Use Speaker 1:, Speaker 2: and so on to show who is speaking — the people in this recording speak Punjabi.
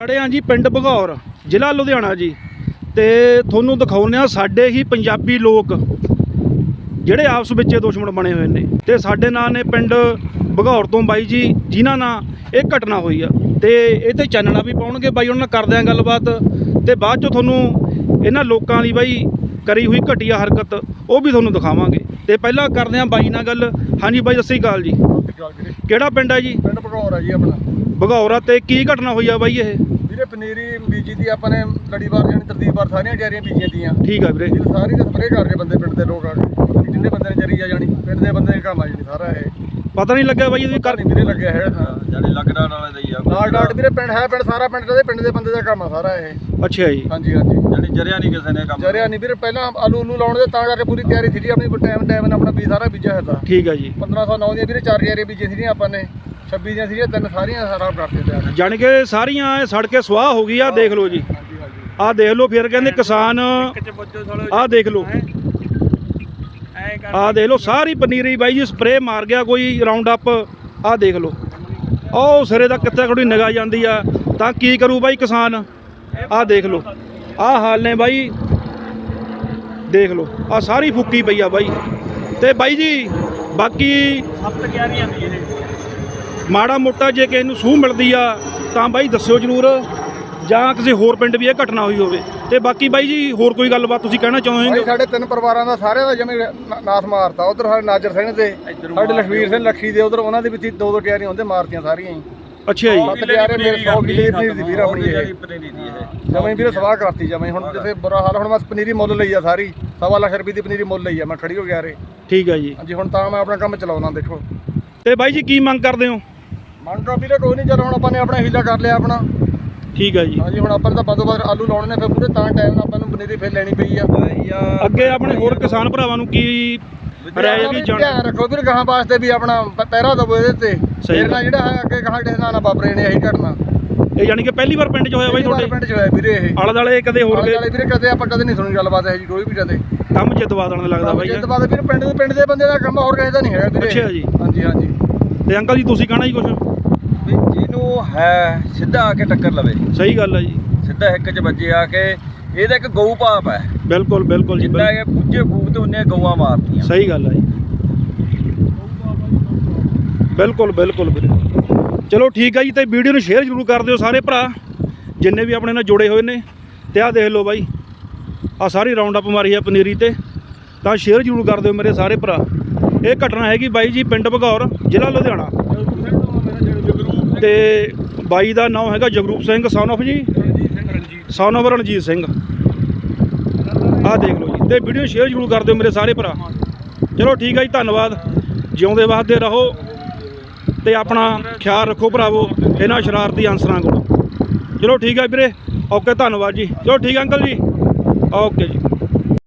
Speaker 1: ਖੜੇ ਹਾਂ ਜੀ ਪਿੰਡ ਭਗੌਰ ਜ਼ਿਲ੍ਹਾ ਲੁਧਿਆਣਾ ਜੀ। ਤੇ ਤੁਹਾਨੂੰ ਦਿਖਾਉਂਦੇ ਆ ਸਾਡੇ ਹੀ ਪੰਜਾਬੀ ਲੋਕ ਜਿਹੜੇ ਆਪਸ ਵਿੱਚ ਦੁਸ਼ਮਣ ਬਣੇ ਹੋਏ ਨੇ। ਤੇ ਸਾਡੇ ਨਾਲ ਨੇ ਪਿੰਡ ਭਗੌਰ ਤੋਂ ਬਾਈ ਜੀ ਜਿਨ੍ਹਾਂ ਨਾਲ ਇਹ ਘਟਨਾ ਹੋਈ ਆ। ਤੇ ਇਹ ਤੇ ਚਾਨਣਾ ਵੀ ਪਾਉਣਗੇ ਬਾਈ ਉਹਨਾਂ ਨਾਲ ਕਰਦੇ ਆ ਗੱਲਬਾਤ। ਤੇ ਬਾਅਦ ਚ ਤੁਹਾਨੂੰ ਇਹਨਾਂ ਲੋਕਾਂ ਦੀ ਬਾਈ ਕਰੀ ਹੋਈ ਘਟੀਆ ਹਰਕਤ ਉਹ ਵੀ ਤੁਹਾਨੂੰ ਦਿਖਾਵਾਂਗੇ। ਤੇ ਪਹਿਲਾਂ ਕਰਦੇ ਆ ਬਾਈ ਨਾਲ ਗੱਲ। ਹਾਂਜੀ ਬਾਈ ਸਤਿ ਸ੍ਰੀ ਅਕਾਲ ਜੀ। ਕਿਹੜਾ ਪਿੰਡ ਹੈ ਜੀ?
Speaker 2: ਪਿੰਡ ਭਗੌਰ ਆ ਜੀ ਆਪਣਾ।
Speaker 1: ਭਗੌਰਾ ਤੇ ਕੀ ਘਟਨਾ ਹੋਈ ਆ ਬਾਈ ਇਹ?
Speaker 2: ਵੀਰੇ ਪਨੀਰੀ ਬੀਜੀ ਦੀ ਆਪਾਂ ਨੇ ਲੜੀਵਾਰ ਜਾਨੀ ਵਾਰ ਸਾਰੀਆਂ ਜਾਰੀਆਂ ਬੀਜੀਆਂ ਦੀਆਂ
Speaker 1: ਠੀਕ ਆ ਵੀਰੇ।
Speaker 2: ਸਾਰੀ ਤੇ ਸਪਰੇਅ ਕਰ ਰਹੇ ਬੰਦੇ ਪਿੰਡ ਦੇ ਲੋਕ ਆ ਕੇ। ਪਤਾ ਨੀ ਜਿੰਨੇ ਬੰਦੇ ਨੇ ਜਰੀ ਆ ਜਾਣੀ ਪਿੰਡ ਦੇ ਬੰਦੇ ਦੇ ਕੰਮ ਆ ਜਾਣੀ ਸਾਰਾ ਇਹ।
Speaker 1: ਪਤਾ ਨਹੀਂ ਲੱਗਿਆ ਬਾਈ ਇਹਦੀ ਕਰ
Speaker 2: ਨਹੀਂ ਵੀਰੇ ਲੱਗਿਆ ਹੈ।
Speaker 3: ਜਿਹੜੇ ਲੱਗਦਾ ਵਾਲੇ ਦਾ ਹੀ ਆ।
Speaker 2: ਨਾਲ ਡਾਟ ਵੀਰੇ ਪਿੰਡ ਹੈ ਪਿੰਡ ਸਾਰਾ ਪਿੰਡ ਦੇ ਪਿੰਡ ਦੇ ਬੰਦੇ ਦਾ ਕੰਮ ਆ ਸਾਰਾ ਇਹ।
Speaker 1: ਅੱਛਾ ਜੀ।
Speaker 2: ਹਾਂਜੀ ਹਾਂਜੀ।
Speaker 3: ਜਿਹੜੀ ਜਰਿਆ ਨਹੀਂ ਕਿਸੇ ਨੇ ਕੰਮ
Speaker 2: ਜਰਿਆ ਨਹੀਂ ਵੀਰੇ ਪਹਿਲਾਂ ਆਲੂ ਉਲੂ ਲਾਉਣ ਦੇ ਤਾਂ ਜਾ ਕੇ ਪੂਰੀ ਤਿਆਰੀ ਸੀ ਜੀ ਆਪਣੀ ਟਾਈਮ ਟਾਈਮ ਨਾਲ ਆਪਣਾ ਬੀਜ ਸਾਰਾ ਬੀਜਿਆ ਹੈ ਤਾਂ।
Speaker 1: ਠੀਕ ਆ ਜੀ।
Speaker 2: 1509 ਦੀਆਂ ਵੀਰੇ ਚਾਰ ਜਾਰੀਆਂ ਬੀਜੀਆਂ ਸੀਗੀਆਂ ਆਪਾਂ ਨੇ। 26 ਦੀਆਂ ਸੀਗੀਆਂ ਤਿੰਨ ਸਾਰੀਆਂ ਸਾਰਾ ਕਰਦੇ ਤਿਆਰ
Speaker 1: ਜਾਣ ਕੇ ਸਾਰੀਆਂ ਇਹ ਸੜ ਕੇ ਸਵਾਹ ਹੋ ਗਈ ਆ ਦੇਖ ਲਓ ਜੀ।
Speaker 2: ਹਾਂਜੀ ਹਾਂਜੀ
Speaker 1: ਆਹ ਦੇਖ ਲਓ ਫਿਰ ਕਹਿੰਦੇ ਕਿਸਾਨ ਆਹ ਦੇਖ ਲਓ। ਆਹ ਦੇਖ ਲਓ ਸਾਰੀ ਪਨੀਰੀ ਬਾਈ ਜੀ ਸਪਰੇ ਮਾਰ ਗਿਆ ਕੋਈ ਰਾਉਂਡ ਅਪ ਆਹ ਦੇਖ ਲਓ। ਉਹ ਸਿਰੇ ਦਾ ਕਿੱਥੇ ਥੋੜੀ ਨਿਗਾਹ ਜਾਂਦੀ ਆ ਤਾਂ ਕੀ ਕਰੂ ਬਾਈ ਕਿਸਾਨ? ਆਹ ਦੇਖ ਲਓ। ਆਹ ਹਾਲ ਨੇ ਬਾਈ। ਦੇਖ ਲਓ ਆਹ ਸਾਰੀ ਫੁੱਕੀ ਪਈ ਆ ਬਾਈ। ਤੇ ਬਾਈ ਜੀ ਬਾਕੀ ਮਾੜਾ ਮੋਟਾ ਜੇ ਕਿਸੇ ਨੂੰ ਸੂਹ ਮਿਲਦੀ ਆ ਤਾਂ ਬਾਈ ਦੱਸਿਓ ਜਰੂਰ ਜਾਂ ਕਿਸੇ ਹੋਰ ਪਿੰਡ ਵੀ ਇਹ ਘਟਨਾ ਹੋਈ ਹੋਵੇ। ਤੇ ਬਾਕੀ ਬਾਈ ਜੀ ਹੋਰ ਕੋਈ ਗੱਲਬਾਤ ਤੁਸੀਂ ਕਹਿਣਾ ਚਾਹੁੰਦੇ
Speaker 2: ਭਾਈ
Speaker 1: ਹੋ
Speaker 2: ਸਾਡੇ ਤਿੰਨ ਪਰਿਵਾਰਾਂ ਦਾ ਸਾਰਿਆਂ ਦਾ ਜਮੇ ਨਾਸ ਮਾਰਤਾ। ਉਧਰ ਸਾਡੇ ਨਾਜਰ ਸਿੰਘ ਦੇ ਸਾਡੇ ਲਖਵੀਰ ਸਿੰਘ ਲੱਖੀ ਦੇ ਉਧਰ ਉਹਨਾਂ ਦੇ ਵਿੱਚ ਹੀ ਦੋ ਦੋ ਟਿਆਰੀਆਂ ਹੁੰਦੇ ਮਾਰਤੀਆਂ ਸਾਰੀਆਂ ਹੀ।
Speaker 1: ਅੱਛਾ ਜੀ।
Speaker 2: ਸੱਤ ਟਿਆਰੇ ਮੇਰੇ 100 ਕਿਲੇ ਦੀ ਪਨੀਰੀ ਦੀ ਵੀਰ ਆਪਣੀ ਇਹ। ਜਮੇ ਵੀਰੇ ਸਵਾਹ ਕਰਤੀ ਜਮੇ। ਹੁਣ ਜਿੱਥੇ ਬੁਰਾ ਹਾਲ ਹੁਣ ਮੈਂ ਪਨੀਰੀ ਮੁੱਲ ਲਈ ਆ ਸਾਰੀ। ਸਵਾ ਲੱਖ ਰੁਪਏ ਦੀ ਪਨੀਰੀ ਮੁੱਲ ਲਈ ਆ ਮੈਂ ਖੜੀ ਹੋ ਗਿਆ ਰੇ।
Speaker 1: ਠੀਕ ਆ ਜੀ।
Speaker 2: ਹਾਂਜੀ ਹੁਣ ਤਾਂ ਮੈਂ ਆਪਣਾ ਕੰਮ ਚਲਾਉਣਾ ਦੇਖੋ।
Speaker 1: ਤੇ ਬਾਈ ਜੀ ਕੀ ਮੰਗ ਕਰਦੇ ਹੋ?
Speaker 2: ਤਾਂ ਵੀਰੇ ਕੋਈ ਨਹੀਂ ਚੱਲ ਹੁਣ ਆਪਾਂ ਨੇ ਆਪਣਾ ਹੀਲਾ ਕਰ ਲਿਆ ਆਪਣਾ।
Speaker 1: ਠੀਕ ਆ ਜੀ।
Speaker 2: ਹਾਂਜੀ ਹੁਣ ਆਪਾਂ ਨੇ ਤਾਂ ਬਦੋ ਬਦ ਆਲੂ ਲਾਉਣੇ ਨੇ ਫਿਰ ਪੂਰੇ ਤਾਂ ਟਾਈਮ ਨਾਲ ਆਪਾਂ ਨੂੰ ਪਨੀਰੀ ਫਿਰ ਲੈਣੀ ਪਈ ਆ।
Speaker 1: ਅੱਗੇ ਆਪਣੇ ਹੋਰ ਕਿਸਾਨ ਭਰਾਵਾਂ ਨੂੰ ਕੀ ਰਾਏ ਵੀ ਜਾਣ
Speaker 2: ਧਿਆਨ ਰੱਖੋ ਵੀਰ ਗਾਹਾਂ ਵਾਸਤੇ ਵੀ ਆਪਣਾ ਪ- ਪਹਿਰਾ ਦਵੋ ਇਹਦੇ ਤੇ
Speaker 1: ਸਹੀ
Speaker 2: ਫਿਰ ਨਾ ਜਿਹੜਾ ਹੈ ਅੱਗੇ ਗਾਹਾਂ ਨਾਲ ਨਾ ਵਾਪਰੇ ਨੇ ਇਹੀ ਘਟਨਾ
Speaker 1: ਇਹ ਯਾਨੀ ਕਿ ਪਹਿਲੀ ਵਾਰ ਪਿੰਡ 'ਚ ਹੋਇਆ ਬਾਈ ਤੁਹਾਡੇ?
Speaker 2: ਪਿੰਡ ਚ ਹੋਇਆ ਵੀਰੇ ਇਹ।
Speaker 1: ਆਲੇ ਦਾਲੇ ਕਦੇ ਹੋਰ
Speaker 2: ਆਲੇ
Speaker 1: ਗਏ?
Speaker 2: ਦੁਆਲੇ ਵੀਰੇ ਕਦੇ ਆਪਾਂ ਕਦੇ ਨਹੀਂ ਸੁਣੀ ਗੱਲਬਾਤ ਹੈ ਜੀ ਕੋਈ ਵੀ ਕਦੇ।
Speaker 1: ਕੰਮ ਜਿੱਤਵਾ ਦੇਣ ਲੱਗਦਾ ਬਾਈ
Speaker 2: ਜਿੱਤ ਬਾਅਦ ਵੀਰ ਪਿੰਡ ਦੇ ਪਿੰਡ ਦੇ ਬੰਦੇ ਦਾ ਕੰਮ ਹੋਰ ਕਿਸੇ ਦਾ ਨਹੀਂ ਹੈਗਾ ਵੀਰੇ।
Speaker 1: ਅੱਛਾ ਜੀ।
Speaker 2: ਹਾਂਜੀ ਹਾਂਜੀ।
Speaker 1: ਤੇ ਅੰਕਲ ਜੀ ਤੁਸੀਂ ਕਹਿਣਾ ਜੀ ਕੁਝ
Speaker 3: ਹੈ ਸਿੱਧਾ ਆ ਕੇ ਟੱਕਰ ਲਵੇ।
Speaker 1: ਸਹੀ ਗੱਲ ਆ ਜੀ।
Speaker 3: ਸਿੱਧਾ ਇੱਕ ਚ ਵੱਜੇ ਆ ਕੇ ਇਹਦਾ ਇੱਕ ਗਊ ਪਾਪ ਹੈ।
Speaker 1: ਬਿਲਕੁਲ ਬਿਲਕੁਲ ਜੀ ਬਿਲਕੁਲ।
Speaker 3: ਇਹ ਪੁੱਜੇ ਫੂਕ ਤੇ ਉਹਨੇ ਗਊਆਂ ਮਾਰਤੀਆਂ।
Speaker 1: ਸਹੀ ਗੱਲ ਆ ਜੀ। ਬਿਲਕੁਲ ਬਿਲਕੁਲ ਵੀਰੇ ਚਲੋ ਠੀਕ ਆ ਜੀ ਤੇ ਵੀਡੀਓ ਨੂੰ ਸ਼ੇਅਰ ਜ਼ਰੂਰ ਕਰ ਦਿਓ ਸਾਰੇ ਭਰਾ ਜਿੰਨੇ ਵੀ ਆਪਣੇ ਨਾਲ ਜੁੜੇ ਹੋਏ ਨੇ। ਤੇ ਆਹ ਦੇਖ ਲਓ ਬਾਈ ਆ ਸਾਰੀ ਰਾਉਂਡ ਅਪ ਮਾਰੀ ਆ ਪਨੀਰੀ ਤੇ। ਤਾਂ ਸ਼ੇਅਰ ਜ਼ਰੂਰ ਕਰ ਦਿਓ ਮੇਰੇ ਸਾਰੇ ਭਰਾ। ਇਹ ਘਟਨਾ ਹੈਗੀ ਬਾਈ ਜੀ ਪਿੰਡ ਭਗੌਰ ਜ਼ਿਲ੍ਹਾ ਲੁਧਿਆਣਾ। ਤੇ ਬਾਈ ਦਾ ਨਾਮ ਹੈਗਾ ਜਗਰੂਪ ਸਿੰਘ ਸਨ of ਜੀ। ਸਨ of ਰਣਜੀਤ ਸਿੰਘ। ਆਹ ਦੇਖ ਲਓ ਜੀ। ਤੇ ਵੀਡੀਓ ਸ਼ੇਅਰ ਜ਼ਰੂਰ ਕਰ ਦਿਓ ਮੇਰੇ ਸਾਰੇ ਭਰਾ। ਚਲੋ ਠੀਕ ਹੈ ਜੀ, ਧੰਨਵਾਦ। ਜਿਉਂਦੇ ਵਾਸਤੇ ਰਹੋ ਤੇ ਆਪਣਾ ਖਿਆਲ ਰੱਖੋ ਭਰਾਵੋ, ਇਹਨਾਂ ਸ਼ਰਾਰਤੀ ਅਨਸਰਾਂ ਕੋਲ। ਚਲੋ ਠੀਕ ਹੈ ਵੀਰੇ। ਓਕੇ, ਧੰਨਵਾਦ ਜੀ। ਚਲੋ ਠੀਕ ਹੈ ਅੰਕਲ ਜੀ। ਓਕੇ ਜੀ।